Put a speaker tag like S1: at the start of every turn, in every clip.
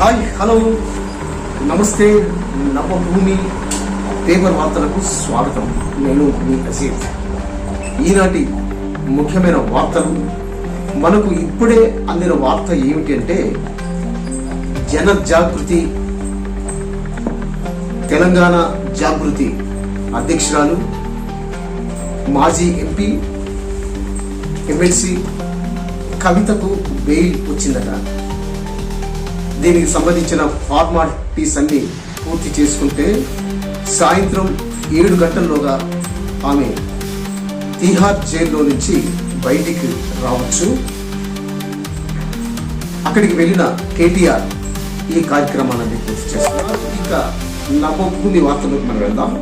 S1: Hi hello. నమస్తే Navabhoomi paper వార్తలకు స్వాగతం. నేను మీ అజీత్. ఈనాటి ముఖ్యమైన వార్తలు. మనకు ఇప్పుడే అందిన వార్త ఏమిటి అంటే జన జాగృతి తెలంగాణ జాగృతి అధ్యక్షురాలు మాజీ ఎంపీ ఎమ్మెల్సీ కవితకు బెయిల్ వచ్చిందట. దీనికి సంబంధించిన ఫార్మాలిటీస్ అన్ని పూర్తి చేసుకుంటే సాయంత్రం ఏడు గంటల్లోగా ఆమె తీహార్ జైల్లో నుంచి బయటికి రావచ్చు. అక్కడికి వెళ్ళిన కేటీఆర్ ఈ కార్యక్రమాలన్నీ పూర్తి చేస్తున్నారు. ఇంకా నవభూమి వార్తలకు మనం వెళ్దాం.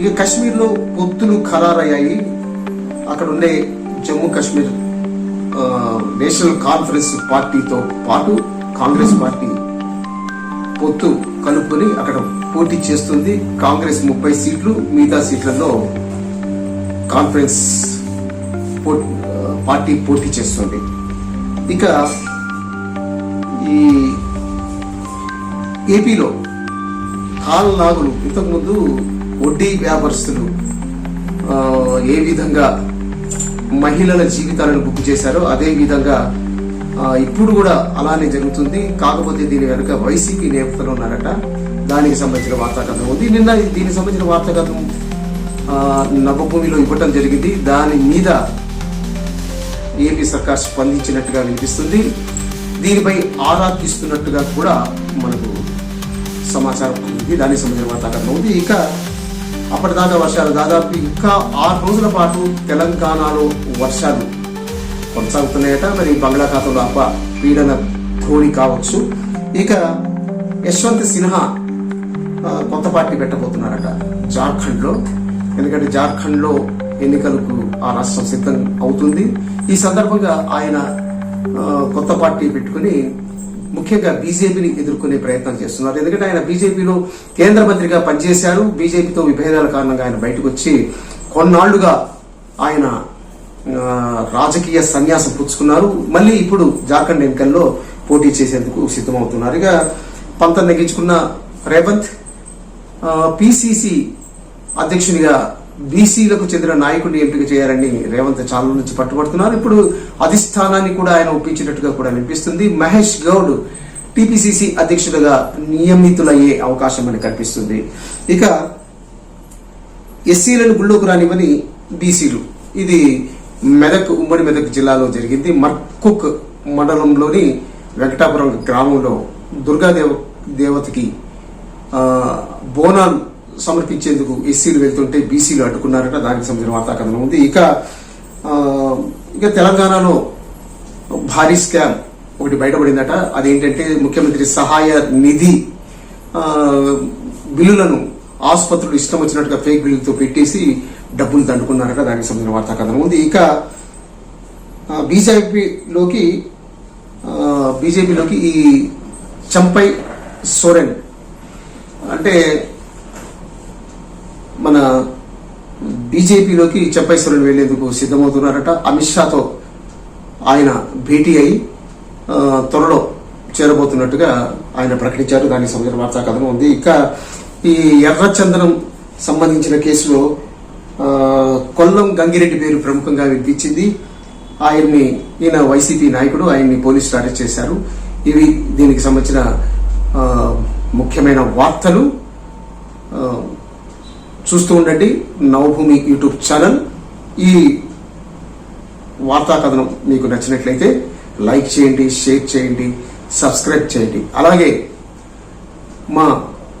S1: ఇక కాశ్మీర్లో పొత్తులు ఖరారయ్యాయి. అక్కడ ఉండే జమ్మూ కాశ్మీర్ నేషనల్ కాన్ఫరెన్స్ పార్టీతో పాటు కాంగ్రెస్ పార్టీ పొత్తు కలుపుకొని అక్కడ పోటీ చేస్తుంది. కాంగ్రెస్ ముప్పై సీట్లు మిగతా సీట్లలో కాన్ఫరెన్స్ పో- పార్టీ పోటీ చేస్తుంది. ఇక ఈ ఏపీలో కాల్ నాగులు ఇంతకుముందు వడ్డీ వ్యాపారస్తులు ఏ విధంగా మహిళల జీవితాలను బుక్ చేశారో అదే విధంగా ఇప్పుడు కూడా అలానే జరుగుతుంది. కాకపోతే దీని వెనుక వైసీపీ నేతలు ఉన్నారట. దానికి సంబంధించిన వార్తాకథనం ఉంది. నిన్న దీనికి సంబంధించిన వార్తాకథనం నవభూమిలో ఇవ్వటం జరిగింది. దాని మీద ఏపీ సర్కార్ స్పందించినట్టుగా వినిపిస్తుంది. దీనిపై ఆరా తీస్తున్నట్టుగా కూడా మనకు సమాచారం ఉంది దానికి సంబంధించిన వార్తాకథనం ఉంది. ఇక అప్పటిదాకా వర్షాలు దాదాపు ఇంకా ఆరు రోజుల పాటు తెలంగాణలో వర్షాలు కొనసాగుతున్నాయట. మరి బంగాళాఖాతంలో అప్ప పీడన ధోని కావచ్చు. ఇక యశ్వంత్ సిన్హా కొత్త పార్టీ పెట్టబోతున్నారట జార్ఖండ్లో ఎందుకంటే జార్ఖండ్లో ఎన్నికలకు ఆ రాష్ట్రం సిద్ధం అవుతుంది. ఈ సందర్భంగా ఆయన కొత్త పార్టీ పెట్టుకుని ముఖ్యంగా బీజేపీని ఎదుర్కొనే ప్రయత్నం చేస్తున్నారు. ఎందుకంటే ఆయన బీజేపీలో కేంద్ర మంత్రిగా పనిచేశారు. బీజేపీతో విభేదాల కారణంగా ఆయన బయటకు వచ్చి కొన్నాళ్ళుగా ఆయన రాజకీయ సన్యాసం పుచ్చుకున్నారు. మళ్ళీ ఇప్పుడు జార్ఖండ్ ఎన్నికల్లో పోటీ చేసేందుకు సిద్ధమవుతున్నారు. ఇక పంతం నెగ్గించుకున్న రేవంత్ పిసిసి అధ్యక్షునిగా బీసీలకు చెందిన నాయకుడిని ఎంపిక చేయాలని రేవంత్ చాలా నుంచి పట్టుబడుతున్నారు. ఇప్పుడు అధిష్టానాన్ని కూడా ఆయన ఒప్పించినట్టుగా కూడా అనిపిస్తుంది మహేష్ గౌడ్ టిపిసిసి అధ్యక్షుడిగా నియమితులయ్యే అవకాశం అని కనిపిస్తుంది. ఇక ఎస్సీలను గుళ్ళోకి రానివ్వని బీసీలు. ఇది మెదక్ ఉమ్మడి మెదక్ జిల్లాలో జరిగింది. మర్కుక్ మండలంలోని వెంకటాపురం గ్రామంలో దుర్గాదేవ దేవతకి బోనాలు సమర్పించేందుకు ఎస్సీలు వెళ్తుంటే బీసీలు అడ్డుకున్నారట. దానికి సంబంధించిన వార్తాకథనం ఉంది. ఇక ఇక తెలంగాణలో భారీ స్కామ్ ఒకటి బయటపడిందట. అదేంటంటే ముఖ్యమంత్రి సహాయ నిధి బిల్లులను ఆసుపత్రులు ఇష్టం వచ్చినట్టుగా ఫేక్ బిల్లులతో పెట్టేసి డబ్బులు దండుకున్నారట దానికి సంబంధించిన వార్తాకథనం ఉంది. ఇక బీజేపీలోకి బీజేపీలోకి ఈ చంపై సోరెన్ అంటే మన బీజేపీలోకి చంపై సోరెన్ వెళ్ళేందుకు సిద్ధమవుతున్నారట. అమిత్ షాతో ఆయన భేటీ అయి త్వరలో చేరబోతున్నట్టుగా ఆయన ప్రకటించారు. దానికి సంబంధించిన వార్తా కథనం ఉంది. ఇక ఈ ఎర్రచందనం సంబంధించిన కేసులో కొల్లం గంగిరెడ్డి పేరు ప్రముఖంగా వినిపించింది. ఆయన్ని ఈయన వైసీపీ నాయకుడు ఆయన్ని పోలీసులు అరెస్ట్ చేశారు. ఇవి దీనికి సంబంధించిన ముఖ్యమైన వార్తలు. చూస్తూ ఉండండి. Navabhoomi YouTube channel. ఈ వార్తా కథనం మీకు నచ్చినట్లయితే లైక్ చేయండి షేర్ చేయండి సబ్స్క్రైబ్ చేయండి. అలాగే మా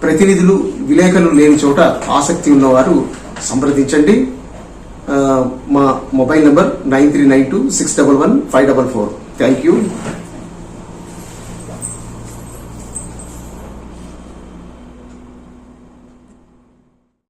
S1: ప్రతినిధులు విలేకరులు లేని చోట ఆసక్తి ఉన్నవారు సంప్రదించండి. మా mobile number nine three nine two six double one five double four. Thank you.